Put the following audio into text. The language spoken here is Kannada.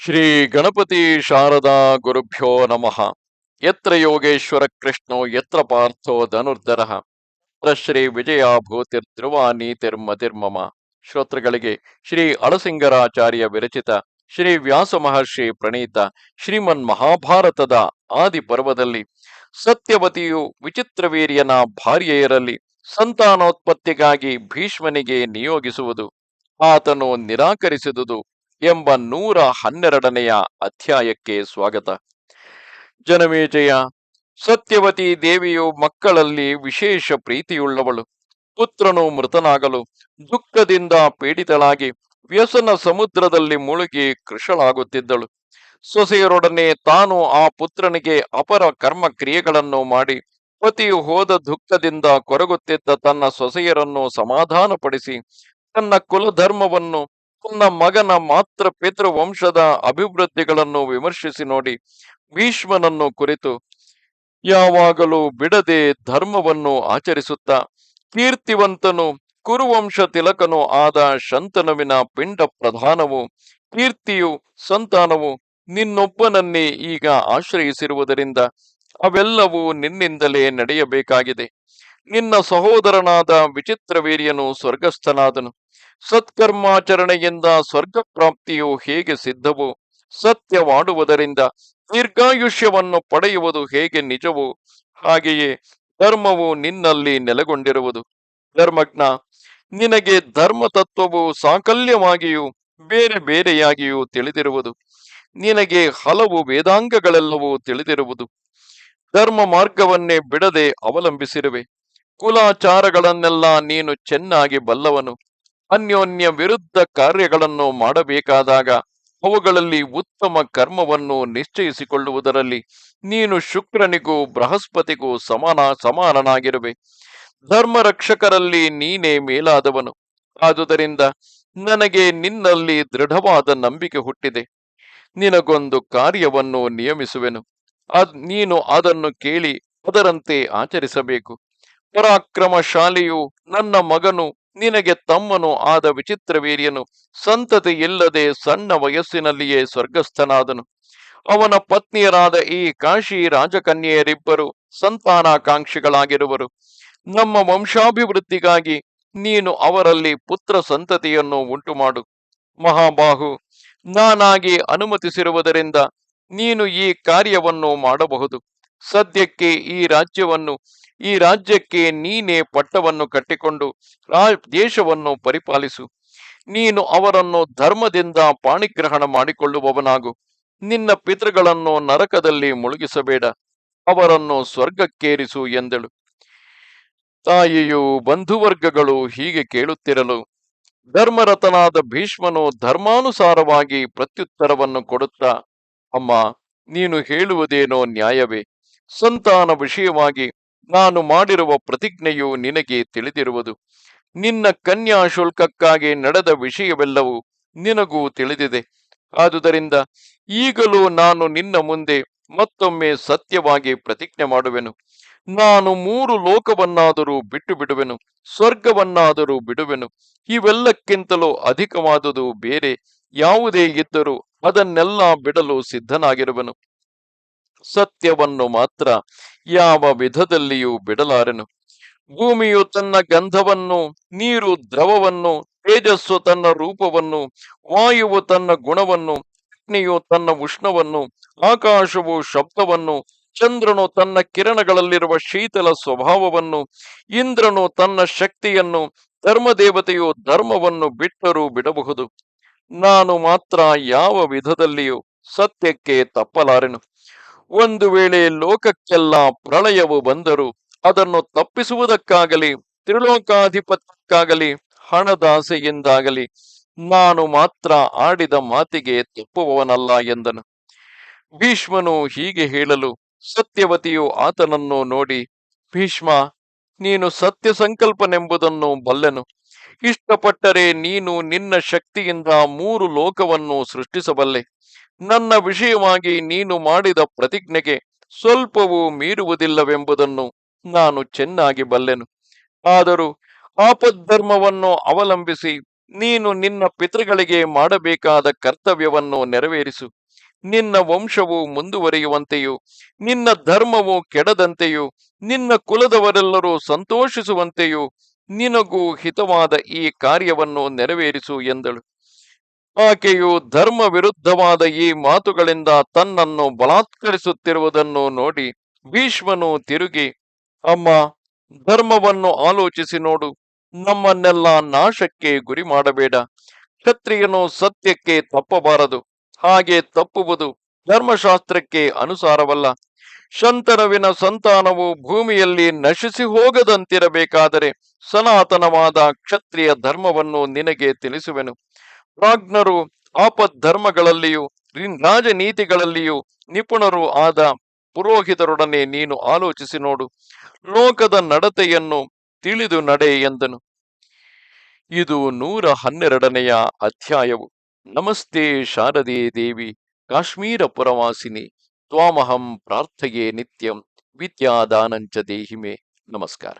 ಶ್ರೀ ಗಣಪತಿ ಶಾರದಾ ಗುರುಭ್ಯೋ ನಮಃ. ಯತ್ರ ಯೋಗೇಶ್ವರ ಕೃಷ್ಣೋ, ಯತ್ರ ಪಾರ್ಥೋ ಧನುರ್ಧರ. ಶ್ರೀ ವಿಜಯ ಭೂತಿರ್ಧ್ರುವ ನೀತಿರ್ಮತಿರ್ಮಮ ಶ್ರೋತೃಗಳಿಗೆ ಶ್ರೀ ಅಳಸಿಂಗರಾಚಾರ್ಯ ವಿರಚಿತ ಶ್ರೀ ವ್ಯಾಸ ಮಹರ್ಷಿ ಪ್ರಣೀತ ಶ್ರೀಮನ್ ಮಹಾಭಾರತದ ಆದಿ ಪರ್ವದಲ್ಲಿ ಸತ್ಯವತಿಯು ವಿಚಿತ್ರವೀರ್ಯನ ಭಾರ್ಯೆಯರಲ್ಲಿ ಸಂತಾನೋತ್ಪತ್ತಿಗಾಗಿ ಭೀಷ್ಮನಿಗೆ ನಿಯೋಗಿಸುವುದು, ಆತನು ನಿರಾಕರಿಸಿದುದು ಎಂಬ ನೂರ ಹನ್ನೆರಡನೆಯ ಅಧ್ಯಾಯಕ್ಕೆ ಸ್ವಾಗತ. ಜನಮೇಜಯ ಸತ್ಯವತಿ ದೇವಿಯು ಮಕ್ಕಳಲ್ಲಿ ವಿಶೇಷ ಪ್ರೀತಿಯುಳ್ಳವಳು. ಪುತ್ರನು ಮೃತನಾಗಲು ದುಃಖದಿಂದ ಪೀಡಿತಳಾಗಿ ವ್ಯಸನ ಸಮುದ್ರದಲ್ಲಿ ಮುಳುಗಿ ಕೃಷಳಾಗುತ್ತಿದ್ದಳು ಸೊಸೆಯರೊಡನೆ ತಾನು ಆ ಪುತ್ರನಿಗೆ ಅಪರ ಕರ್ಮ ಕ್ರಿಯೆಗಳನ್ನು ಮಾಡಿ ಪತಿಯು ಹೋದ ದುಃಖದಿಂದ ಕೊರಗುತ್ತಿದ್ದ ತನ್ನ ಸೊಸೆಯರನ್ನು ಸಮಾಧಾನಪಡಿಸಿ ತನ್ನ ಕುಲಧರ್ಮವನ್ನು ತನ್ನ ಮಗನ ಮಾತ್ರ ಪಿತೃ ವಂಶದ ಅಭಿವೃದ್ಧಿಗಳನ್ನು ವಿಮರ್ಶಿಸಿ ನೋಡಿ ಭೀಷ್ಮನನ್ನು ಕುರಿತು ಯಾವಾಗಲೂ ಬಿಡದೆ ಧರ್ಮವನ್ನು ಆಚರಿಸುತ್ತ ಕೀರ್ತಿವಂತನು ಕುರುವಂಶ ತಿಲಕನು ಆದ ಶಂತನುವಿನ ಪಿಂಡ ಪ್ರಧಾನವು ಕೀರ್ತಿಯು ಸಂತಾನವು ನಿನ್ನೊಬ್ಬನನ್ನೇ ಈಗ ಆಶ್ರಯಿಸಿರುವುದರಿಂದ ಅವೆಲ್ಲವೂ ನಿನ್ನಿಂದಲೇ ನಡೆಯಬೇಕಾಗಿದೆ. ನಿನ್ನ ಸಹೋದರನಾದ ವಿಚಿತ್ರವೀರ್ಯನು ಸ್ವರ್ಗಸ್ಥನಾದನು. ಸತ್ಕರ್ಮಾಚರಣೆಯಿಂದ ಸ್ವರ್ಗ ಪ್ರಾಪ್ತಿಯು ಹೇಗೆ ಸಿದ್ಧವು, ಸತ್ಯವಾಡುವುದರಿಂದ ದೀರ್ಘಾಯುಷ್ಯವನ್ನು ಪಡೆಯುವುದು ಹೇಗೆ ನಿಜವು, ಹಾಗೆಯೇ ಧರ್ಮವು ನಿನ್ನಲ್ಲಿ ನೆಲೆಗೊಂಡಿರುವುದು. ಧರ್ಮಜ್ಞ, ನಿನಗೆ ಧರ್ಮ ತತ್ವವು ಸಾಕಲ್ಯವಾಗಿಯೂ ಬೇರೆ ಬೇರೆಯಾಗಿಯೂ ತಿಳಿದಿರುವುದು. ನಿನಗೆ ಹಲವು ವೇದಾಂಗಗಳೆಲ್ಲವೂ ತಿಳಿದಿರುವುದು. ಧರ್ಮ ಮಾರ್ಗವನ್ನೇ ಬಿಡದೆ ಅವಲಂಬಿಸಿರುವೆ. ಕುಲಾಚಾರಗಳನ್ನೆಲ್ಲ ನೀನು ಚೆನ್ನಾಗಿ ಬಲ್ಲವನು. ಅನ್ಯೋನ್ಯ ವಿರುದ್ಧ ಕಾರ್ಯಗಳನ್ನು ಮಾಡಬೇಕಾದಾಗ ಅವುಗಳಲ್ಲಿ ಉತ್ತಮ ಕರ್ಮವನ್ನು ನಿಶ್ಚಯಿಸಿಕೊಳ್ಳುವುದರಲ್ಲಿ ನೀನು ಶುಕ್ರನಿಗೂ ಬೃಹಸ್ಪತಿಗೂ ಸಮಾನ ಸಮಾನನಾಗಿರುವೆ. ಧರ್ಮ ರಕ್ಷಕರಲ್ಲಿ ನೀನೇ ಮೇಲಾದವನು. ಆದುದರಿಂದ ನನಗೆ ನಿನ್ನಲ್ಲಿ ದೃಢವಾದ ನಂಬಿಕೆ ಹುಟ್ಟಿದೆ. ನಿನಗೊಂದು ಕಾರ್ಯವನ್ನು ನಿಯಮಿಸುವೆನು. ಅದ್ ನೀನು ಅದನ್ನು ಕೇಳಿ ಅದರಂತೆ ಆಚರಿಸಬೇಕು. ಪರಾಕ್ರಮಶಾಲಿಯು ನನ್ನ ಮಗನು ನಿನಗೆ ತಮ್ಮನು ಆದ ವಿಚಿತ್ರವೀರ್ಯನು ಸಂತತಿ ಇಲ್ಲದೆ ಸಣ್ಣ ವಯಸ್ಸಿನಲ್ಲಿಯೇ ಸ್ವರ್ಗಸ್ಥನಾದನು. ಅವನ ಪತ್ನಿಯರಾದ ಈ ಕಾಶಿ ರಾಜಕನ್ಯೆಯರಿಬ್ಬರು ಸಂತಾನಾಕಾಂಕ್ಷಿಗಳಾಗಿರುವರು. ನಮ್ಮ ವಂಶಾಭಿವೃದ್ಧಿಗಾಗಿ ನೀನು ಅವರಲ್ಲಿ ಪುತ್ರ ಸಂತತಿಯನ್ನು ಉಂಟು ಮಾಡು ಮಹಾಬಾಹು, ನಾನಾಗಿ ಅನುಮತಿಸಿರುವುದರಿಂದ ನೀನು ಈ ಕಾರ್ಯವನ್ನು ಮಾಡಬಹುದು. ಸದ್ಯಕ್ಕೆ ಈ ರಾಜ್ಯವನ್ನು ಈ ರಾಜ್ಯಕ್ಕೆ ನೀನೇ ಪಟ್ಟವನ್ನು ಕಟ್ಟಿಕೊಂಡು ದೇಶವನ್ನು ಪರಿಪಾಲಿಸು. ನೀನು ಅವರನ್ನು ಧರ್ಮದಿಂದ ಪಾಣಿಗ್ರಹಣ ಮಾಡಿಕೊಳ್ಳುವವನಾಗು. ನಿನ್ನ ಪಿತೃಗಳನ್ನು ನರಕದಲ್ಲಿ ಮುಳುಗಿಸಬೇಡ. ಅವರನ್ನು ಸ್ವರ್ಗಕ್ಕೇರಿಸು ಎಂದಳು. ತಾಯಿಯು ಬಂಧುವರ್ಗಗಳು ಹೀಗೆ ಕೇಳುತ್ತಿರಲು ಧರ್ಮರತನಾದ ಭೀಷ್ಮನು ಧರ್ಮಾನುಸಾರವಾಗಿ ಪ್ರತ್ಯುತ್ತರವನ್ನು ಕೊಡುತ್ತಾ, ಅಮ್ಮ, ನೀನು ಹೇಳುವುದೇನೋ ನ್ಯಾಯವೇ. ಸಂತಾನ ವಿಷಯವಾಗಿ ನಾನು ಮಾಡಿರುವ ಪ್ರತಿಜ್ಞೆಯು ನಿನಗೆ ತಿಳಿದಿರುವುದು. ನಿನ್ನ ಕನ್ಯಾ ಶುಲ್ಕಕ್ಕಾಗಿ ನಡೆದ ವಿಷಯವೆಲ್ಲವೂ ನಿನಗೂ ತಿಳಿದಿದೆ. ಆದುದರಿಂದ ಈಗಲೂ ನಾನು ನಿನ್ನ ಮುಂದೆ ಮತ್ತೊಮ್ಮೆ ಸತ್ಯವಾಗಿ ಪ್ರತಿಜ್ಞೆ ಮಾಡುವೆನು. ನಾನು ಮೂರು ಲೋಕವನ್ನಾದರೂ ಬಿಟ್ಟು ಬಿಡುವೆನು ಸ್ವರ್ಗವನ್ನಾದರೂ ಬಿಡುವೆನು. ಇವೆಲ್ಲಕ್ಕಿಂತಲೂ ಅಧಿಕವಾದುದು ಬೇರೆ ಯಾವುದೇ ಇದ್ದರೂ ಅದನ್ನೆಲ್ಲ ಬಿಡಲು ಸಿದ್ಧನಾಗಿರುವೆನು. ಸತ್ಯವನ್ನು ಮಾತ್ರ ಯಾವ ವಿಧದಲ್ಲಿಯೂ ಬಿಡಲಾರೆನು. ಭೂಮಿಯು ತನ್ನ ಗಂಧವನ್ನು, ನೀರು ದ್ರವವನ್ನು, ತೇಜಸ್ಸು ತನ್ನ ರೂಪವನ್ನು, ವಾಯುವು ತನ್ನ ಗುಣವನ್ನು, ಅಗ್ನಿಯು ತನ್ನ ಉಷ್ಣವನ್ನು, ಆಕಾಶವು ಶಬ್ದವನ್ನು, ಚಂದ್ರನು ತನ್ನ ಕಿರಣಗಳಲ್ಲಿರುವ ಶೀತಲ ಸ್ವಭಾವವನ್ನು, ಇಂದ್ರನು ತನ್ನ ಶಕ್ತಿಯನ್ನು, ಧರ್ಮದೇವತೆಯು ಧರ್ಮವನ್ನು ಬಿಟ್ಟರೂ ಬಿಡಬಹುದು. ನಾನು ಮಾತ್ರ ಯಾವ ವಿಧದಲ್ಲಿಯೂ ಸತ್ಯಕ್ಕೆ ತಪ್ಪಲಾರೆನು. ಒಂದು ವೇಳೆ ಲೋಕಕ್ಕೆಲ್ಲ ಪ್ರಳಯವು ಬಂದರೂ ಅದನ್ನು ತಪ್ಪಿಸುವುದಕ್ಕಾಗಲಿ, ತ್ರಿಲೋಕಾಧಿಪತ್ಯಕ್ಕಾಗಲಿ, ಹಣದಾಸೆಯಿಂದಾಗಲಿ, ನಾನು ಮಾತ್ರ ಆಡಿದ ಮಾತಿಗೆ ತಪ್ಪುವವನಲ್ಲ ಎಂದನು. ಭೀಷ್ಮನು ಹೀಗೆ ಹೇಳಲು ಸತ್ಯವತಿಯು ಆತನನ್ನು ನೋಡಿ, ಭೀಷ್ಮ, ನೀನು ಸತ್ಯ ಸಂಕಲ್ಪನೆಂಬುದನ್ನು ಬಲ್ಲೆನು. ಇಷ್ಟಪಟ್ಟರೆ ನೀನು ನಿನ್ನ ಶಕ್ತಿಯಿಂದ ಮೂರು ಲೋಕವನ್ನು ಸೃಷ್ಟಿಸಬಲ್ಲೆ. ನನ್ನ ವಿಷಯವಾಗಿ ನೀನು ಮಾಡಿದ ಪ್ರತಿಜ್ಞೆಗೆ ಸ್ವಲ್ಪವೂ ಮೀರುವುದಿಲ್ಲವೆಂಬುದನ್ನು ನಾನು ಚೆನ್ನಾಗಿ ಬಲ್ಲೆನು. ಆದರೂ ಆಪದ್ಧರ್ಮವನ್ನು ಅವಲಂಬಿಸಿ ನೀನು ನಿನ್ನ ಪಿತೃಗಳಿಗೆ ಮಾಡಬೇಕಾದ ಕರ್ತವ್ಯವನ್ನು ನೆರವೇರಿಸು. ನಿನ್ನ ವಂಶವು ಮುಂದುವರಿಯುವಂತೆಯೂ, ನಿನ್ನ ಧರ್ಮವು ಕೆಡದಂತೆಯೂ, ನಿನ್ನ ಕುಲದವರೆಲ್ಲರೂ ಸಂತೋಷಿಸುವಂತೆಯೂ ನಿನಗೂ ಹಿತವಾದ ಈ ಕಾರ್ಯವನ್ನು ನೆರವೇರಿಸು ಎಂದಳು. ಆಕೆಯು ಧರ್ಮ ವಿರುದ್ಧವಾದ ಈ ಮಾತುಗಳಿಂದ ತನ್ನನ್ನು ಬಲಾತ್ಕರಿಸುತ್ತಿರುವುದನ್ನು ನೋಡಿ ಭೀಷ್ಮನು ತಿರುಗಿ, ಅಮ್ಮ, ಧರ್ಮವನ್ನು ಆಲೋಚಿಸಿ ನೋಡು. ನಮ್ಮನ್ನೆಲ್ಲ ನಾಶಕ್ಕೆ ಗುರಿ ಮಾಡಬೇಡ. ಕ್ಷತ್ರಿಯನು ಸತ್ಯಕ್ಕೆ ತಪ್ಪಬಾರದು. ಹಾಗೆ ತಪ್ಪುವುದು ಧರ್ಮಶಾಸ್ತ್ರಕ್ಕೆ ಅನುಸಾರವಲ್ಲ. ಶಂತನವಿನ ಸಂತಾನವು ಭೂಮಿಯಲ್ಲಿ ನಶಿಸಿ ಹೋಗದಂತಿರಬೇಕಾದರೆ ಸನಾತನವಾದ ಕ್ಷತ್ರಿಯ ಧರ್ಮವನ್ನು ನಿನಗೆ ತಿಳಿಸುವೆನು. ಪ್ರಾಜ್ಞರು ಆಪದ್ಧರ್ಮಗಳಲ್ಲಿಯೂ ಧರ್ಮಗಳಲ್ಲಿಯೂ ರಾಜನೀತಿಗಳಲ್ಲಿಯೂ ನಿಪುಣರು ಆದ ಪುರೋಹಿತರೊಡನೆ ನೀನು ಆಲೋಚಿಸಿ ನೋಡು. ಲೋಕದ ನಡತೆಯನ್ನು ತಿಳಿದು ನಡೆ ಎಂದನು. ಇದು ನೂರ ಹನ್ನೆರಡನೆಯ ಅಧ್ಯಾಯವು. ನಮಸ್ತೆ ಶಾರದೆ ದೇವಿ, ಕಾಶ್ಮೀರ ಪುರವಾಸಿನಿ, ತ್ವಾಮಹಂ ಪ್ರಾರ್ಥೆಯೇ ನಿತ್ಯಂ, ವಿದ್ಯಾದಾನಂಚ ದೇಹಿಮೆ. ನಮಸ್ಕಾರ.